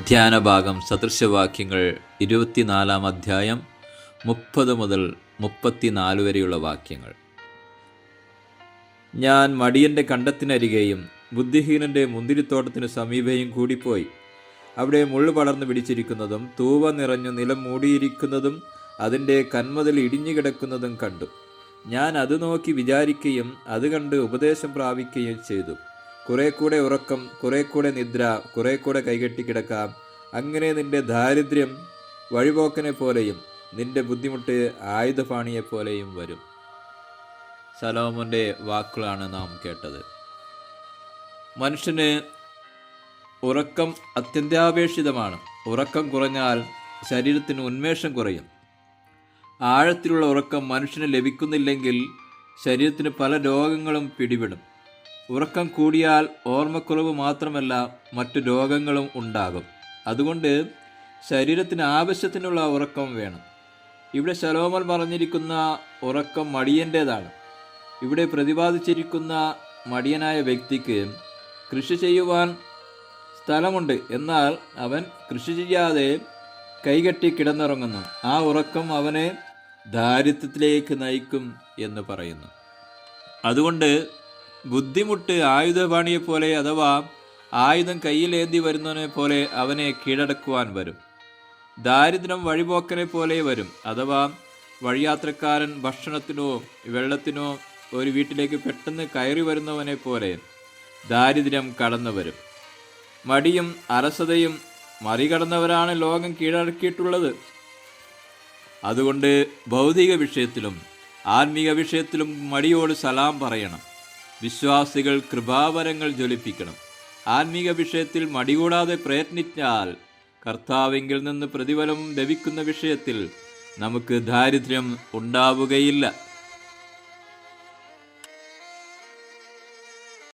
ധ്യാനഭാഗം സദൃശവാക്യങ്ങൾ ഇരുപത്തിനാലാം അധ്യായം മുപ്പത് മുതൽ മുപ്പത്തിനാല് വരെയുള്ള വാക്യങ്ങൾ. ഞാൻ മടിയന്റെ കണ്ടത്തിനരികെയും ബുദ്ധിഹീനന്റെ മുന്തിരിത്തോട്ടത്തിന് സമീപയും കൂടിപ്പോയി. അവിടെ മുള്ളു പടർന്നു പിടിച്ചിരിക്കുന്നതും തൂവ നിറഞ്ഞു നിലം മൂടിയിരിക്കുന്നതും അതിന്റെ കന്മതിൽ ഇടിഞ്ഞു കിടക്കുന്നതും കണ്ടു. ഞാൻ അത് നോക്കി വിചാരിക്കുകയും അത് കണ്ട് ഉപദേശം പ്രാപിക്കുകയും ചെയ്തു. കുറെ കൂടെ ഉറക്കം കുറെ കൂടെ നിദ്ര കുറെ കൂടെ കൈകെട്ടി കിടക്കാം. അങ്ങനെ നിന്റെ ദാരിദ്ര്യം വഴിപോക്കനെ പോലെയും നിന്റെ ബുദ്ധിമുട്ട് ആയുധപാണിയെ പോലെയും വരും. സലോമോന്റെ വാക്കുകളാണ് നാം കേട്ടത്. മനുഷ്യന് ഉറക്കം അത്യന്താപേക്ഷിതമാണ്. ഉറക്കം കുറഞ്ഞാൽ ശരീരത്തിന് ഉന്മേഷം കുറയും. ആഴത്തിലുള്ള ഉറക്കം മനുഷ്യന് ലഭിക്കുന്നില്ലെങ്കിൽ ശരീരത്തിന് പല രോഗങ്ങളും പിടിപെടും. ഉറക്കം കൂടിയാൽ ഓർമ്മക്കുറവ് മാത്രമല്ല മറ്റു രോഗങ്ങളും ഉണ്ടാകും. അതുകൊണ്ട് ശരീരത്തിന് ആവശ്യത്തിനുള്ള ഉറക്കം വേണം. ഇവിടെ ശലോമൽ പറഞ്ഞിരിക്കുന്ന ഉറക്കം മടിയന്റേതാണ്. ഇവിടെ പ്രതിപാദിച്ചിരിക്കുന്ന മടിയനായ വ്യക്തിക്ക് കൃഷി ചെയ്യുവാൻ സ്ഥലമുണ്ട്. എന്നാൽ അവൻ കൃഷി ചെയ്യാതെ കൈകെട്ടി കിടന്നിറങ്ങുന്നു. ആ ഉറക്കം അവനെ ദാരിദ്ര്യത്തിലേക്ക് നയിക്കും എന്ന് പറയുന്നു. അതുകൊണ്ട് ബുദ്ധിമുട്ട് ആയുധപാണിയെ പോലെ അഥവാ ആയുധം കയ്യിലേന്തി വരുന്നവനെ പോലെ അവനെ കീഴടക്കുവാൻ വരും. ദാരിദ്ര്യം വഴിപോക്കനെ പോലെ വരും. അഥവാ വഴിയാത്രക്കാരൻ ഭക്ഷണത്തിനോ വെള്ളത്തിനോ ഒരു വീട്ടിലേക്ക് പെട്ടെന്ന് കയറി വരുന്നവനെ പോലെ ദാരിദ്ര്യം കടന്നു വരും. മടിയും അലസതയും മറികടന്നവരാണ് ലോകം കീഴടക്കിയിട്ടുള്ളത്. അതുകൊണ്ട് ഭൗതിക വിഷയത്തിലും ആത്മീക വിഷയത്തിലും മടിയോട് സലാം പറയണം. വിശ്വാസികൾ കൃപാവരങ്ങൾ ജ്വലിപ്പിക്കണം. ആത്മീക വിഷയത്തിൽ മടികൂടാതെ പ്രയത്നിച്ചാൽ കർത്താവിങ്കിൽ നിന്ന് പ്രതിഫലം ലഭിക്കുന്ന വിഷയത്തിൽ നമുക്ക് ദാരിദ്ര്യം ഉണ്ടാവുകയില്ല.